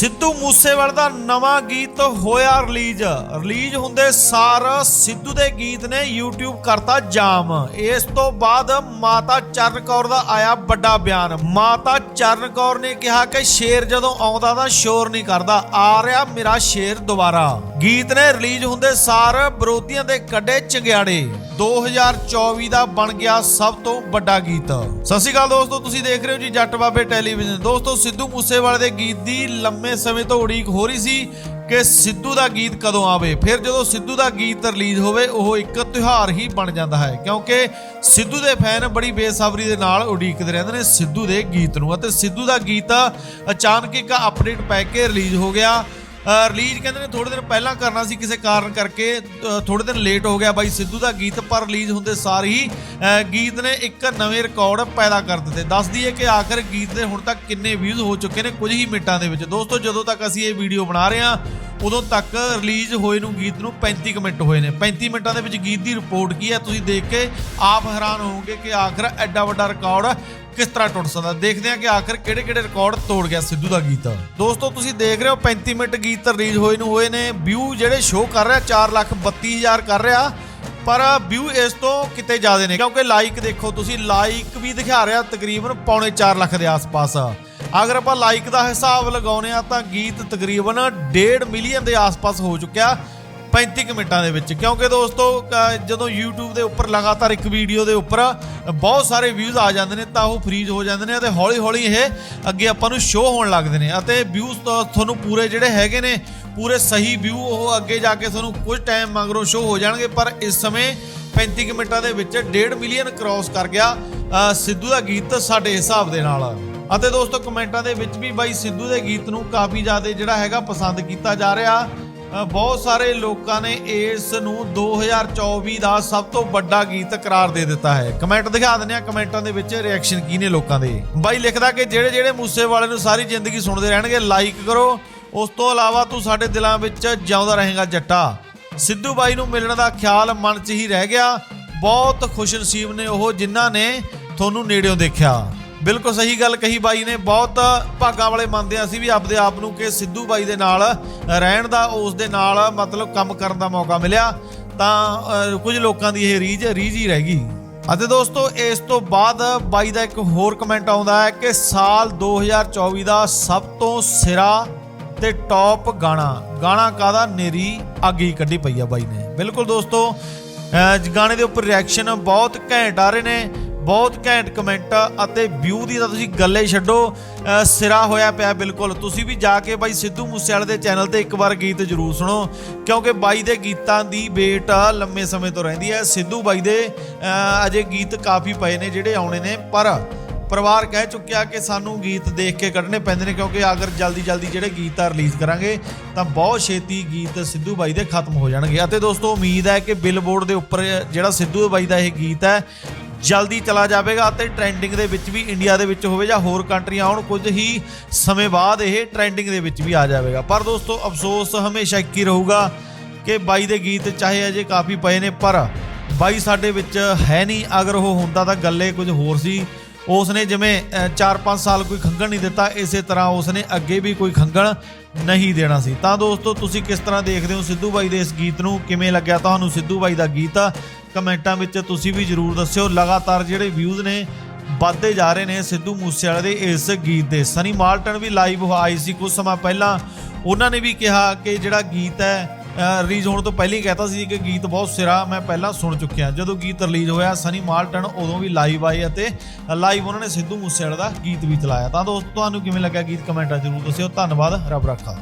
ਸਿੱਧੂ ਮੂਸੇਵਾਲੇ ਦਾ ਨਵਾਂ ਗੀਤ ਹੋਇਆ ਰਿਲੀਜ਼। ਰਿਲੀਜ਼ ਹੁੰਦੇ ਸਾਰ ਸਿੱਧੂ ਦੇ ਗੀਤ ਨੇ YouTube ਕਰਤਾ ਜਾਮ। ਇਸ ਤੋਂ ਬਾਅਦ ਮਾਤਾ ਚਰਨ ਕੌਰ ਦਾ ਆਇਆ ਵੱਡਾ ਬਿਆਨ। ਮਾਤਾ ਚਰਨ ਕੌਰ ਨੇ ਕਿਹਾ ਕਿ ਸ਼ੇਰ ਜਦੋਂ ਆਉਂਦਾ ਤਾਂ ਸ਼ੋਰ ਨਹੀਂ ਕਰਦਾ। ਆ ਰਿਹਾ ਮੇਰਾ ਸ਼ੇਰ ਦੁਬਾਰਾ। ਗੀਤ ਨੇ ਰਿਲੀਜ਼ ਹੁੰਦੇ ਸਾਰ ਵਿਰੋਧੀਆਂ ਦੇ ਕੱਢੇ ਚੰਗਿਆੜੇ। 2024 ਦਾ ਬਣ ਗਿਆ ਸਭ ਤੋਂ ਵੱਡਾ ਗੀਤ। ਸਤਿ ਸ਼੍ਰੀ ਅਕਾਲ ਦੋਸਤੋ, ਤੁਸੀਂ ਦੇਖ ਰਹੇ ਹੋ ਜੀ ਜੱਟ ਬਾਬੇ ਟੈਲੀਵਿਜ਼ਨ। ਦੋਸਤੋ, ਸਿੱਧੂ ਮੂਸੇਵਾਲੇ ਦੇ ਗੀਤ ਦੀ ਲੰਮੇ ਸਮੇਂ ਤੋਂ ਉਡੀਕ ਹੋ ਰਹੀ ਸੀ ਕਿ ਸਿੱਧੂ ਦਾ ਗੀਤ ਕਦੋਂ ਆਵੇ। ਫਿਰ ਜਦੋਂ ਸਿੱਧੂ ਦਾ ਗੀਤ ਰਿਲੀਜ਼ ਹੋਵੇ, ਉਹ ਇੱਕ ਤਿਉਹਾਰ ਹੀ ਬਣ ਜਾਂਦਾ ਹੈ, ਕਿਉਂਕਿ ਸਿੱਧੂ ਦੇ ਫੈਨ ਬੜੀ ਬੇਸਬਰੀ ਦੇ ਨਾਲ ਉਡੀਕਦੇ ਰਹਿੰਦੇ ਨੇ ਸਿੱਧੂ ਦੇ ਗੀਤ ਨੂੰ। ਅਤੇ ਸਿੱਧੂ ਦਾ ਗੀਤ ਅਚਾਨਕ ਇੱਕ ਅਪਡੇਟ ਪੈ ਕੇ ਰਿਲੀਜ਼ ਹੋ ਗਿਆ। ਰਿਲੀਜ਼ ਕਹਿੰਦੇ ਨੇ ਥੋੜੇ ਦਿਨ ਪਹਿਲਾਂ ਕਰਨਾ ਸੀ ਕਿਸੇ ਕਾਰਨ ਕਰਕੇ ਅ, ਥੋੜੇ ਦਿਨ ਲੇਟ ਹੋ ਗਿਆ ਬਾਈ ਸਿੱਧੂ ਦਾ ਗੀਤ ਪਰ ਰਿਲੀਜ਼ ਹੁੰਦੇ ਸਾਰ ਹੀ ਗੀਤ ਨੇ ਇੱਕ ਨਵੇਂ ਰਿਕਾਰਡ ਪੈਦਾ ਕਰ ਦਿੱਤੇ। ਦੱਸਦੀ ਹੈ ਕਿ ਆਖਰ ਗੀਤ ਦੇ ਹੁਣ ਤੱਕ ਕਿੰਨੇ ਵਿਊਜ਼ ਹੋ ਚੁੱਕੇ ਨੇ ਕੁਝ ਹੀ ਮਿੰਟਾਂ ਦੇ ਵਿੱਚ। ਦੋਸਤੋ ਜਦੋਂ ਤੱਕ ਅਸੀਂ ਇਹ ਵੀਡੀਓ ਬਣਾ ਰਹੇ ਹਾਂ ਉਦੋਂ ਤੱਕ ਰਿਲੀਜ਼ ਹੋਏ ਨੂੰ ਗੀਤ ਨੂੰ 35 ਕੁ ਮਿੰਟ ਹੋਏ ਨੇ। 35 ਮਿੰਟਾਂ ਦੇ ਵਿੱਚ ਗੀਤ ਦੀ ਰਿਪੋਰਟ ਕੀ ਹੈ? ਤੁਸੀਂ ਦੇਖ ਕੇ ਆਪ ਹੈਰਾਨ ਹੋਵੋਗੇ ਕਿ ਆਖਰ ਐਡਾ ਵੱਡਾ ਰਿਕਾਰਡ ਕਿਸ ਤਰ੍ਹਾਂ ਟੁੱਟ ਸਕਦਾ? ਦੇਖਦੇ ਹਾਂ ਕਿ ਆਖਰ ਕਿਹੜੇ ਕਿਹੜੇ ਰਿਕਾਰਡ ਤੋੜ ਗਿਆ ਸਿੱਧੂ ਦਾ ਗੀਤ। ਦੋਸਤੋ, ਤੁਸੀਂ ਦੇਖ ਰਹੇ ਹੋ 35 ਮਿੰਟ ਗੀਤ ਰਿਲੀਜ਼ ਹੋਏ ਨੂੰ ਹੋਏ ਨੇ। ਵਿਊ ਜਿਹੜੇ ਸ਼ੋਅ ਕਰ ਰਿਹਾ 4 ਲੱਖ 32000 ਕਰ ਰਿਹਾ, ਪਰ ਵਿਊ ਇਸ ਤੋਂ ਕਿਤੇ ਜ਼ਿਆਦਾ ਨੇ ਕਿਉਂਕਿ ਲਾਈਕ ਦੇਖੋ ਤੁਸੀਂ ਲਾਈਕ ਵੀ ਦਿਖਾ ਰਿਹਾ ਤਕਰੀਬਨ ਪੌਣੇ 4 ਲੱਖ ਦੇ ਆਸ-ਪਾਸ। ਅਗਰ ਆਪਾਂ ਲਾਈਕ ਦਾ ਹਿਸਾਬ ਲਗਾਉਨੇ ਆ ਤਾਂ ਗੀਤ ਤਕਰੀਬਨ 1.5 ਮਿਲੀਅਨ ਦੇ ਆਸ-ਪਾਸ ਹੋ ਚੁੱਕਿਆ 35 ਕੁ ਮਿੰਟਾਂ ਦੇ ਵਿੱਚ। ਕਿਉਂਕਿ ਦੋਸਤੋ ਅ, ਜਦੋਂ YouTube ਦੇ ਉੱਪਰ ਲਗਾਤਾਰ ਇੱਕ ਵੀਡੀਓ ਦੇ ਉੱਪਰ ਬਹੁਤ ਸਾਰੇ ਵਿਊਜ਼ ਆ ਜਾਂਦੇ ਨੇ ਤਾਂ ਉਹ ਫ੍ਰੀਜ਼ ਹੋ ਜਾਂਦੇ ਨੇ ਅਤੇ ਹੌਲੀ-ਹੌਲੀ ਇਹ ਅੱਗੇ ਆਪਾਂ ਨੂੰ ਸ਼ੋਅ ਹੋਣ ਲੱਗਦੇ ਨੇ। ਅਤੇ ਵਿਊਜ਼ ਤੁਹਾਨੂੰ ਪੂਰੇ ਜਿਹੜੇ ਹੈਗੇ ਨੇ ਪੂਰੇ ਸਹੀ ਵਿਊ ਉਹ ਅੱਗੇ ਜਾ ਕੇ ਤੁਹਾਨੂੰ ਕੁਝ ਟਾਈਮ ਮਗਰੋਂ ਸ਼ੋਅ ਹੋ ਜਾਣਗੇ। ਪਰ ਇਸ ਸਮੇਂ 35 ਕੁ ਮਿੰਟਾਂ ਦੇ ਵਿੱਚ 1.5 ਮਿਲੀਅਨ ਕ੍ਰਾਸ ਕਰ ਗਿਆ ਸਿੱਧੂ ਦਾ ਗੀਤ ਸਾਡੇ ਹਿਸਾਬ ਦੇ ਨਾਲ। ਅਤੇ ਦੋਸਤੋ ਕਮੈਂਟਾਂ ਦੇ ਵਿੱਚ ਵੀ ਬਾਈ ਸਿੱਧੂ ਦੇ ਗੀਤ ਨੂੰ ਕਾਫੀ ਜ਼ਿਆਦਾ ਜਿਹੜਾ ਹੈਗਾ ਪਸੰਦ ਕੀਤਾ ਜਾ ਰਿਹਾ। ਬਹੁਤ ਸਾਰੇ ਲੋਕਾਂ ਨੇ ਇਸ ਨੂੰ 2024 ਦਾ ਸਭ ਤੋਂ ਵੱਡਾ ਗੀਤ ਕਰਾਰ ਦੇ ਦਿੱਤਾ ਹੈ। ਕਮੈਂਟ ਦਿਖਾ ਦਿੰਦੇ ਆ ਕਮੈਂਟਾਂ ਦੇ ਵਿੱਚ ਰਿਐਕਸ਼ਨ ਕੀ ਨੇ ਲੋਕਾਂ ਦੇ। ਬਾਈ ਲਿਖਦਾ ਕਿ ਜਿਹੜੇ ਜਿਹੜੇ ਮੂਸੇ ਵਾਲੇ ਨੂੰ ਸਾਰੀ ਜ਼ਿੰਦਗੀ ਸੁਣਦੇ ਰਹਿਣਗੇ ਲਾਈਕ ਕਰੋ। ਉਸ ਤੋਂ ਇਲਾਵਾ ਤੂੰ ਸਾਡੇ ਦਿਲਾਂ ਵਿੱਚ ਜਿਉਂਦਾ ਰਹੇਗਾ ਜੱਟਾ। ਸਿੱਧੂ ਬਾਈ ਨੂੰ ਮਿਲਣ ਦਾ ਖਿਆਲ ਮਨ 'ਚ ਹੀ ਰਹਿ ਗਿਆ। ਬਹੁਤ ਖੁਸ਼ਨਸੀਬ ਨੇ ਉਹ ਜਿਨ੍ਹਾਂ ਨੇ ਤੁਹਾਨੂੰ ਨੇੜਿਓਂ ਦੇਖਿਆ। ਬਿਲਕੁਲ ਸਹੀ ਗੱਲ ਕਹੀ ਬਾਈ ਨੇ। ਬਹੁਤ ਭਾਗਾਂ ਵਾਲੇ ਮੰਨਦੇ ਹਾਂ ਅਸੀਂ ਵੀ ਆਪਦੇ ਆਪ ਨੂੰ ਕਿ ਸਿੱਧੂ ਬਾਈ ਦੇ ਨਾਲ ਰਹਿਣ ਦਾ, ਉਸ ਦੇ ਨਾਲ ਮਤਲਬ ਕੰਮ ਕਰਨ ਦਾ ਮੌਕਾ ਮਿਲਿਆ। ਤਾਂ ਕੁਝ ਲੋਕਾਂ ਦੀ ਇਹ ਰੀਝ ਰੀਝ ਹੀ ਰਹਿ ਗਈ। ਅਤੇ ਦੋਸਤੋ, ਇਸ ਤੋਂ ਬਾਅਦ ਬਾਈ ਦਾ ਇੱਕ ਹੋਰ ਕਮੈਂਟ ਆਉਂਦਾ ਹੈ ਕਿ ਸਾਲ 2024 ਦਾ ਸਭ ਤੋਂ ਸਿਰਾ ਤੇ ਟੌਪ ਗਾਣਾ। ਗਾਣਾ ਕਾਦਾ ਨੇਰੀ ਅੱਗ ਹੀ ਕੱਢੀ ਪਈ ਆ ਬਾਈ ਨੇ। ਬਿਲਕੁਲ ਦੋਸਤੋ ਗਾਣੇ ਦੇ ਉੱਪਰ ਰਿਐਕਸ਼ਨ ਬਹੁਤ ਘੈਂਟ ਆ ਰਹੇ ਨੇ। ਬਹੁਤ ਘੈਂਟ ਕਮੈਂਟ ਅਤੇ ਵਿਊ ਦੀ ਤਾਂ ਤੁਸੀਂ ਗੱਲੇ ਛੱਡੋ ਸਿਰਾ ਹੋਇਆ ਪਿਆ ਬਿਲਕੁਲ। ਤੁਸੀਂ ਵੀ ਜਾ ਕੇ ਬਾਈ ਸਿੱਧੂ ਮੂਸੇਵਾਲੇ ਦੇ ਚੈਨਲ ਤੇ ਇੱਕ ਵਾਰ ਗੀਤ ਜ਼ਰੂਰ ਸੁਣੋ, ਕਿਉਂਕਿ ਬਾਈ ਦੇ ਗੀਤਾਂ ਦੀ ਵੇਟ ਲੰਮੇ ਸਮੇਂ ਤੋਂ ਰਹਿੰਦੀ ਹੈ। ਸਿੱਧੂ ਬਾਈ ਦੇ ਅਜੇ ਗੀਤ ਕਾਫੀ ਪਏ ਨੇ ਜਿਹੜੇ ਆਉਣੇ ਨੇ, ਪਰ ਪਰਿਵਾਰ ਕਹਿ ਚੁੱਕਿਆ ਕਿ ਸਾਨੂੰ ਗੀਤ ਦੇਖ ਕੇ ਕੱਢਣੇ ਪੈਂਦੇ ਨੇ, ਕਿਉਂਕਿ ਅਗਰ ਜਲਦੀ ਜਲਦੀ ਜਿਹੜੇ ਗੀਤ ਆ ਰਿਲੀਜ਼ ਕਰਾਂਗੇ, ਤਾਂ ਬਹੁਤ ਛੇਤੀ ਗੀਤ ਸਿੱਧੂ ਬਾਈ ਦੇ ਖਤਮ ਹੋ ਜਾਣਗੇ। ਅਤੇ ਦੋਸਤੋ, ਉਮੀਦ ਹੈ ਕਿ ਬਿਲਬੋਰਡ ਦੇ ਉੱਪਰ ਜਿਹੜਾ ਸਿੱਧੂ ਬਾਈ ਦਾ ਇਹ ਗੀਤ ਹੈ ਜਲਦੀ ਚਲਾ ਜਾਵੇਗਾ ਅਤੇ ਟ੍ਰੈਂਡਿੰਗ ਦੇ ਵਿੱਚ ਵੀ ਇੰਡੀਆ ਦੇ ਵਿੱਚ ਹੋਵੇ ਜਾਂ ਹੋਰ ਕੰਟਰੀਆਂ ਆਉਣ, ਕੁਝ ਹੀ ਸਮੇਂ ਬਾਅਦ ਇਹ ਟ੍ਰੈਂਡਿੰਗ ਦੇ ਵਿੱਚ ਵੀ ਆ ਜਾਵੇਗਾ। ਪਰ ਦੋਸਤੋ, ਅਫਸੋਸ ਹਮੇਸ਼ਾ ਇੱਕ ਹੀ ਰਹੂਗਾ ਕਿ ਬਾਈ ਦੇ ਗੀਤ ਚਾਹੇ ਅਜੇ ਕਾਫੀ ਪਏ ਨੇ, ਪਰ ਬਾਈ ਸਾਡੇ ਵਿੱਚ ਹੈ ਨਹੀਂ। ਅਗਰ ਉਹ ਹੁੰਦਾ ਤਾਂ ਗੱਲੇ ਕੁਝ ਹੋਰ ਸੀ। ਉਸ ਨੇ ਜਿਵੇਂ 4-5 ਸਾਲ ਕੋਈ ਖੰਗਣ ਨਹੀਂ ਦਿੱਤਾ, ਇਸੇ ਤਰ੍ਹਾਂ ਉਸਨੇ ਅੱਗੇ ਵੀ ਕੋਈ ਖੰਗਣ ਨਹੀਂ ਦੇਣਾ ਸੀ। ਤਾਂ ਦੋਸਤੋ, ਤੁਸੀਂ ਕਿਸ ਤਰ੍ਹਾਂ ਦੇਖਦੇ ਹੋ ਸਿੱਧੂ ਬਾਈ ਦੇ ਇਸ ਗੀਤ ਨੂੰ? ਕਿਵੇਂ ਲੱਗਿਆ ਤੁਹਾਨੂੰ ਸਿੱਧੂ ਬਾਈ ਦਾ ਗੀਤ? ਕਮੈਂਟਾਂ ਵਿੱਚ ਤੁਸੀਂ ਵੀ ਜਰੂਰ ਦੱਸਿਓ। ਲਗਾਤਾਰ ਜਿਹੜੇ ਵਿਊਜ਼ ਨੇ, ਵੱਧਦੇ ਜਾ ਰਹੇ ਨੇ ਸਿੱਧੂ ਮੂਸੇਵਾਲੇ ਦੇ ਇਸ ਗੀਤ ਦੇ। ਸਨੀ ਮਾਲਟਨ ਵੀ ਲਾਈਵ ਆਈ ਸੀ ਕੁਝ ਸਮਾਂ ਪਹਿਲਾਂ। ਉਹਨਾਂ ਨੇ ਵੀ ਕਿਹਾ ਕਿ ਜਿਹੜਾ ਗੀਤ ਹੈ ਰਿਲੀਜ਼ ਹੋਣ ਤੋਂ ਪਹਿਲਾਂ ਹੀ ਕਹਿਤਾ ਸੀ ਕਿ ਗੀਤ ਬਹੁਤ ਸਿਰਾ, ਮੈਂ ਪਹਿਲਾਂ ਸੁਣ ਚੁੱਕਿਆ। ਜਦੋਂ ਗੀਤ ਰਿਲੀਜ਼ ਹੋਇਆ, ਸਨੀ ਮਾਲਟਨ ਉਦੋਂ ਵੀ ਲਾਈਵ ਆਏ ਅਤੇ ਲਾਈਵ ਉਹਨਾਂ ਨੇ ਸਿੱਧੂ ਮੂਸੇਵਾਲੇ ਦਾ ਗੀਤ ਵੀ ਚਲਾਇਆ। ਤਾਂ ਦੋਸਤੋ, ਤੁਹਾਨੂੰ ਕਿਵੇਂ ਲੱਗਾ ਗੀਤ? ਕਮੈਂਟਾਂ ਜ਼ਰੂਰ ਦੱਸਿਓ। ਧੰਨਵਾਦ, ਰੱਬ ਰੱਖਾ।